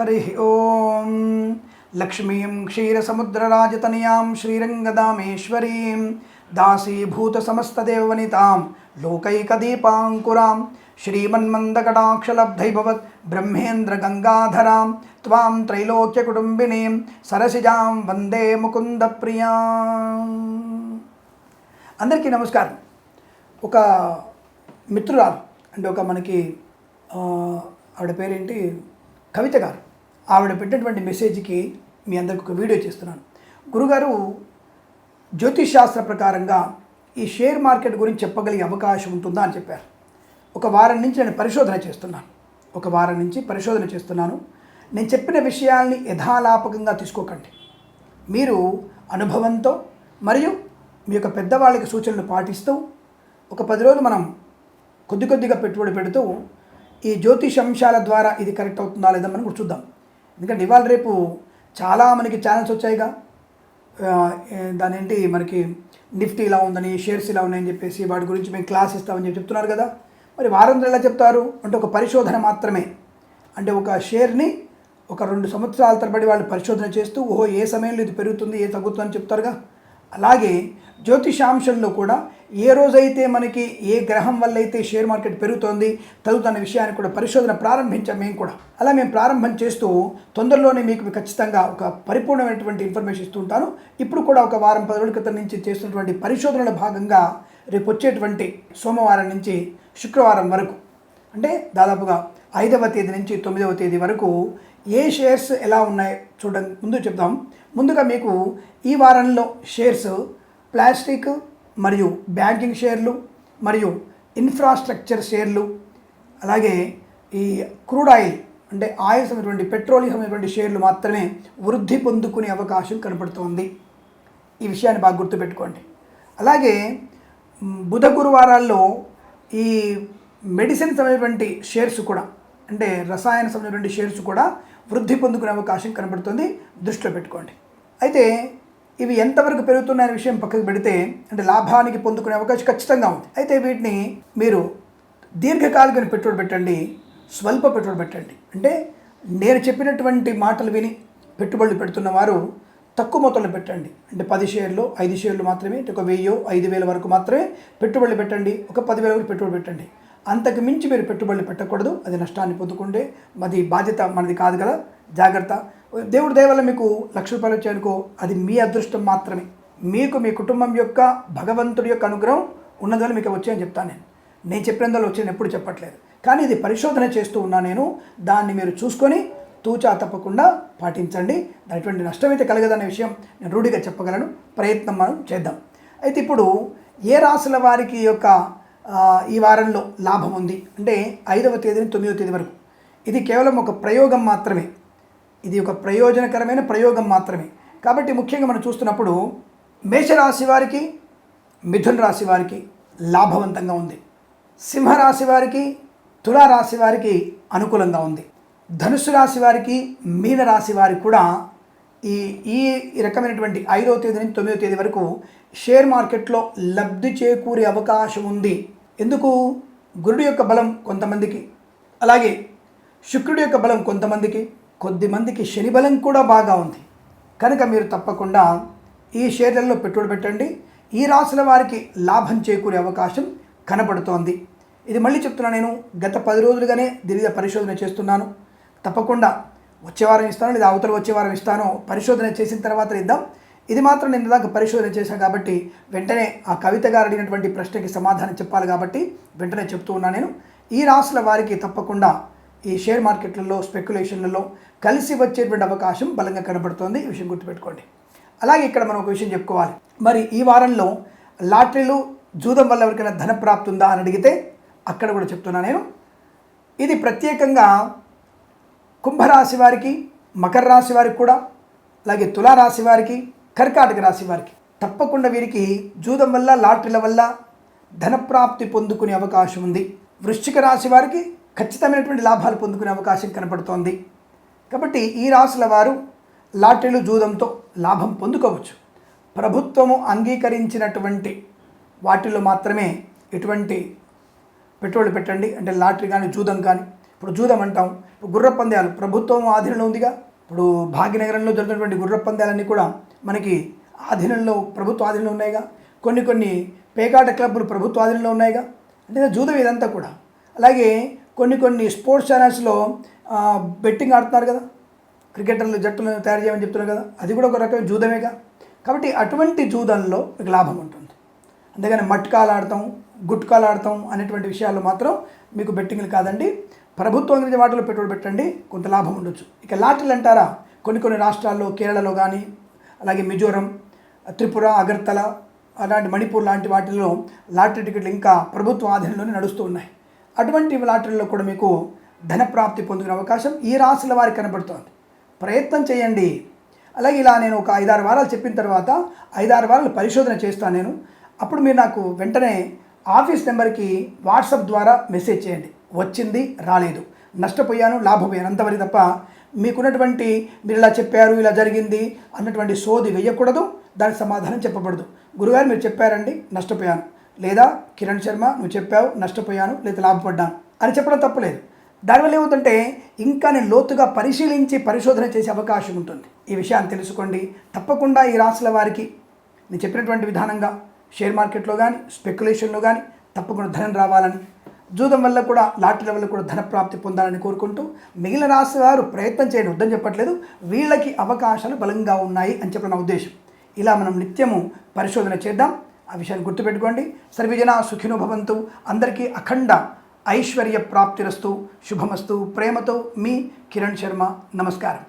హరి ఓం. లక్ష్మీం క్షీరసముద్రరాజతనయాం శ్రీరంగదామేశ్వరీం. దాసీభూతసమస్తదేవనితాం లోకైకదీపాంకురాం. శ్రీమన్మందకటాక్షలబ్ధైభవత్ బ్రహ్మేంద్రగంగాధరాం. త్వాం త్రైలోక్యకుటుంబినీం సరసిజాం వందే ముకుందప్రియాం. అందరికీ నమస్కారం. ఒక మిత్రురాలు అంటే ఒక మనకి ఆ, ఆవిడ పేరేంటి? కవిత గారు. ఆవిడ పెట్టినటువంటి మెసేజ్కి మీ అందరికి ఒక వీడియో చేస్తున్నాను. గురుగారు జ్యోతిష్ శాస్త్ర ప్రకారంగా ఈ షేర్ మార్కెట్ గురించి చెప్పగలిగే అవకాశం ఉంటుందా అని చెప్పారు. ఒక వారం నుంచి నేను పరిశోధన చేస్తున్నాను. ఒక వారం నుంచి పరిశోధన చేస్తున్నాను. నేను చెప్పిన విషయాల్ని యథాలాపకంగా తీసుకోకండి. మీరు అనుభవంతో మరియు మీ యొక్క పెద్దవాళ్ళకి సూచనలు పాటిస్తూ ఒక పది రోజులు మనం కొద్ది కొద్దిగా పెట్టుబడి పెడుతూ ఈ జ్యోతిష అంశాల ద్వారా ఇది కరెక్ట్ అవుతుందా లేదా మనం కూడా చూద్దాం. ఎందుకంటే ఇవాళ రేపు చాలా మనకి ఛానల్స్ వచ్చాయిగా. దాని ఏంటి మనకి నిఫ్టీ ఇలా ఉందని షేర్స్ ఇలా ఉన్నాయని చెప్పేసి వాటి గురించి మేము క్లాస్ ఇస్తామని చెప్పి చెప్తున్నారు కదా. మరి వారందరూ ఎలా చెప్తారు? అంటే ఒక పరిశోధన మాత్రమే. అంటే ఒక షేర్ని ఒక రెండు సంవత్సరాల తరబడి వాళ్ళు పరిశోధన చేస్తూ ఓహో ఏ సమయంలో ఇది పెరుగుతుంది ఏ తగ్గుతుంది అని చెప్తారుగా? అలాగే జ్యోతిషాంశంలో కూడా ఏ రోజైతే మనకి ఏ గ్రహం వల్ల అయితే షేర్ మార్కెట్ పెరుగుతోంది తగ్గుతున్న విషయాన్ని కూడా పరిశోధన ప్రారంభించాం మేము కూడా. అలా మేము ప్రారంభం చేస్తూ తొందరలోనే మీకు ఖచ్చితంగా ఒక పరిపూర్ణమైనటువంటి ఇన్ఫర్మేషన్ ఇస్తూ ఉంటాను. ఇప్పుడు కూడా ఒక వారం పది రోజుల క్రితం నుంచి చేస్తున్నటువంటి పరిశోధనలో భాగంగా రేపు వచ్చేటువంటి సోమవారం నుంచి శుక్రవారం వరకు. అంటే దాదాపుగా ఐదవ తేదీ నుంచి తొమ్మిదవ తేదీ వరకు ఏ షేర్స్ ఎలా ఉన్నాయో చూడడం ముందు చెప్దాం. ముందుగా మీకు ఈ వారంలో షేర్స్ ప్లాస్టిక్ మరియు బ్యాంకింగ్ షేర్లు మరియు ఇన్ఫ్రాస్ట్రక్చర్ షేర్లు అలాగే ఈ క్రూడ్ ఆయిల్ అంటే ఆయిల్ సంబంధించినటువంటి పెట్రోలియం సంబంధించినటువంటి షేర్లు మాత్రమే వృద్ధి పొందుకునే అవకాశం కనపడుతోంది. ఈ విషయాన్ని బాగా గుర్తుపెట్టుకోండి. అలాగే బుధ గురువారాల్లో ఈ మెడిసిన్స్ అనేటువంటి షేర్స్ కూడా అంటే రసాయన సంబంధించినటువంటి షేర్స్ కూడా వృద్ధి పొందుకునే అవకాశం కనబడుతుంది. దృష్టిలో పెట్టుకోండి. అయితే ఇవి ఎంతవరకు పెరుగుతున్నాయనే విషయం పక్కకు పెడితే అంటే లాభానికి పొందుకునే అవకాశం ఖచ్చితంగా ఉంది. అయితే వీటిని మీరు దీర్ఘకాలిక పెట్టుబడి పెట్టండి స్వల్ప పెట్టుబడి పెట్టండి. అంటే నేను చెప్పినటువంటి మాటలు విని పెట్టుబడులు పెడుతున్న వారు తక్కువ మొత్తంలో పెట్టండి. అంటే పది షేర్లు ఐదు షేర్లు మాత్రమే అంటే ఒక వెయ్యో ఐదు వేల వరకు మాత్రమే పెట్టుబడులు పెట్టండి. ఒక పదివేల వరకు పెట్టుబడి పెట్టండి. అంతకు మించి మీరు పెట్టుబడులు పెట్టకూడదు అది నష్టాన్ని పొందుకుంటే మాది బాధ్యత మనది కాదు కదా జాగ్రత్త. దేవుడి దయ మీకు లక్ష రూపాయలు వచ్చాయనుకో అది మీ అదృష్టం మాత్రమే. మీకు మీ కుటుంబం యొక్క భగవంతుడి యొక్క అనుగ్రహం ఉన్నదని మీకు వచ్చాయని చెప్తాను నేను. నేను చెప్పినందులో వచ్చాను ఎప్పుడు చెప్పట్లేదు. కానీ ఇది పరిశోధన చేస్తూ ఉన్నా నేను దాన్ని మీరు చూసుకొని తూచా తప్పకుండా పాటించండి. దానిటువంటి నష్టమైతే కలగదనే విషయం నేను రూఢిగా చెప్పగలను ప్రయత్నం మనం చేద్దాం. అయితే ఇప్పుడు ఏ రాసుల వారికి యొక్క ఈ వారంలో లాభం ఉంది. అంటే ఐదవ తేదీ నుంచి తొమ్మిదవ తేదీ వరకు. ఇది కేవలం ఒక ప్రయోగం మాత్రమే. ఇది ఒక ప్రయోజనకరమైన ప్రయోగం మాత్రమే. కాబట్టి ముఖ్యంగా మనం చూస్తున్నప్పుడు మేషరాశి వారికి మిథున్ రాశి వారికి లాభవంతంగా ఉంది. సింహరాశి వారికి తులారాశి వారికి అనుకూలంగా ఉంది. ధనుసు రాశి వారికి మీన రాశి వారికి కూడా ఈ ఈ రకమైనటువంటి ఐదవ తేదీ నుంచి తొమ్మిదవ తేదీ వరకు షేర్ మార్కెట్లో లబ్ధి చేకూరే అవకాశం ఉంది. ఎందుకు? గురుడు యొక్క బలం కొంతమందికి అలాగే శుక్రుడి యొక్క బలం కొంతమందికి కొద్దిమందికి శని బలం కూడా బాగా ఉంది. కనుక మీరు తప్పకుండా ఈ షేర్లలో పెట్టుబడి పెట్టండి. ఈ రాశుల వారికి లాభం చేకూరే అవకాశం కనపడుతోంది. ఇది మళ్ళీ చెప్తున్నా నేను గత పది రోజులుగానే దీని మీద పరిశోధన చేస్తున్నాను. తప్పకుండా వచ్చే వారం ఇస్తాను లేదా అవతల వచ్చే వారం ఇస్తాను పరిశోధన చేసిన తర్వాత ఇద్దాం. ఇది మాత్రం నేను దాకా పరిశోధన చేశాను కాబట్టి వెంటనే ఆ కవిత గారు అడిగినటువంటి ప్రశ్నకి సమాధానం చెప్పాలి కాబట్టి వెంటనే చెప్తూ ఉన్నాను నేను. ఈ రాసుల వారికి తప్పకుండా ఈ షేర్ మార్కెట్లలో స్పెక్యులేషన్లలో కలిసి వచ్చేటువంటి అవకాశం బలంగా కనబడుతోంది. ఈ విషయం గుర్తుపెట్టుకోండి. అలాగే ఇక్కడ మనం ఒక విషయం చెప్పుకోవాలి. మరి ఈ వారంలో లాటరీలు జూదం వల్ల ఎవరికైనా ధనప్రాప్తి ఉందా అని అడిగితే అక్కడ కూడా చెప్తున్నా నేను. ఇది ప్రత్యేకంగా కుంభరాశి వారికి మకర రాశి వారికి కూడా అలాగే తులారాశి వారికి కర్కాటక రాశి వారికి తప్పకుండా వీరికి జూదం వల్ల లాటరీల వల్ల ధనప్రాప్తి పొందుకునే అవకాశం ఉంది. వృశ్చిక రాశి వారికి ఖచ్చితమైనటువంటి లాభాలు పొందుకునే అవకాశం కనపడుతోంది. కాబట్టి ఈ రాశుల వారు లాటరీలు జూదంతో లాభం పొందుకోవచ్చు. ప్రభుత్వము అంగీకరించినటువంటి వాటిల్లో మాత్రమే ఎటువంటి పెట్రోల్ పెట్టండి అంటే లాటరీ కానీ జూదం కానీ ఇప్పుడు జూదం అంటాం గుర్ర పందాలు ప్రభుత్వం ఆధీనంలో ఉందిగా. ఇప్పుడు భాగ్యనగరంలో జరుగుతున్నటువంటి గుర్ర పందాలన్నీ కూడా మనకి ఆధీనంలో ప్రభుత్వ ఆధీనంలో ఉన్నాయిగా. కొన్ని కొన్ని పేకాట క్లబ్బులు ప్రభుత్వ ఆధీనంలో ఉన్నాయిగా. అంటే జూదం ఇదంతా కూడా. అలాగే కొన్ని కొన్ని స్పోర్ట్స్ ఛానల్స్లో బెట్టింగ్ ఆడుతున్నారు కదా. క్రికెటర్లు జట్టులను తయారు చేయమని చెప్తున్నారు కదా. అది కూడా ఒక రకమైన జూదమేగా. కాబట్టి అటువంటి జూదంలో మీకు లాభం ఉంటుంది. అందుకని మట్కాలు ఆడతాం గుట్కాలు ఆడతాం అనేటువంటి విషయాల్లో మాత్రం మీకు బెట్టింగ్లు కాదండి. ప్రభుత్వం అనేది వాటిలో పెట్టుబడి పెట్టండి కొంత లాభం ఉండొచ్చు. ఇక లాటరీలు అంటారా? కొన్ని కొన్ని రాష్ట్రాల్లో కేరళలో కానీ అలాగే మిజోరం త్రిపుర అగర్తల అలాంటి మణిపూర్ లాంటి వాటిల్లో లాటరీ టికెట్లు ఇంకా ప్రభుత్వ ఆధీనంలోనే నడుస్తూ ఉన్నాయి. అటువంటి లాటరీలో కూడా మీకు ధనప్రాప్తి పొందుకునే అవకాశం ఈ రాశుల వారికి కనబడుతోంది. ప్రయత్నం చేయండి. అలాగే ఇలా నేను ఒక ఐదారు వారాలు చెప్పిన తర్వాత ఐదారు వారాలు పరిశోధన చేస్తాను నేను. అప్పుడు మీరు నాకు వెంటనే ఆఫీస్ నెంబర్కి వాట్సాప్ ద్వారా మెసేజ్ చేయండి. వచ్చింది రాలేదు. నష్టపోయాను లాభపోయాను. అంతవరకు తప్ప మీకున్నటువంటి మీరు ఇలా చెప్పారు ఇలా జరిగింది అన్నటువంటి సోది వేయకూడదు దానికి సమాధానం చెప్పబడదు. గురుగారు మీరు చెప్పారండి నష్టపోయాను. లేదా కిరణ్ శర్మ నువ్వు చెప్పావు నష్టపోయాను లేదా లాభపడ్డాను అని చెప్పడం తప్పలేదు. దానివల్ల ఏమవుతుంటే ఇంకా నేను లోతుగా పరిశీలించి పరిశోధన చేసే అవకాశం ఉంటుంది. ఈ విషయాన్ని తెలుసుకోండి. తప్పకుండా ఈ రాసుల వారికి నేను చెప్పినటువంటి విధానంగా షేర్ మార్కెట్లో కానీ స్పెక్యులేషన్లో కానీ తప్పకుండా ధనం రావాలని జూదం వల్ల కూడా లాటరీ వల్ల కూడా ధన ప్రాప్తి పొందాలని కోరుకుంటూ మిగిలిన రాశి వారు ప్రయత్నం చేయడం వద్దని చెప్పట్లేదు. వీళ్ళకి అవకాశాలు బలంగా ఉన్నాయి అని చెప్పిన నా ఉద్దేశం. ఇలా మనం నిత్యము పరిశోధన చేద్దాం. ఆ విషయాన్ని గుర్తుపెట్టుకోండి. సర్వజన సుఖినో భవంతు అందరికీ అఖండ ఐశ్వర్య ప్రాప్తిరస్తు. శుభమస్తు. ప్రేమతో మీ కిరణ్ శర్మ. నమస్కారం.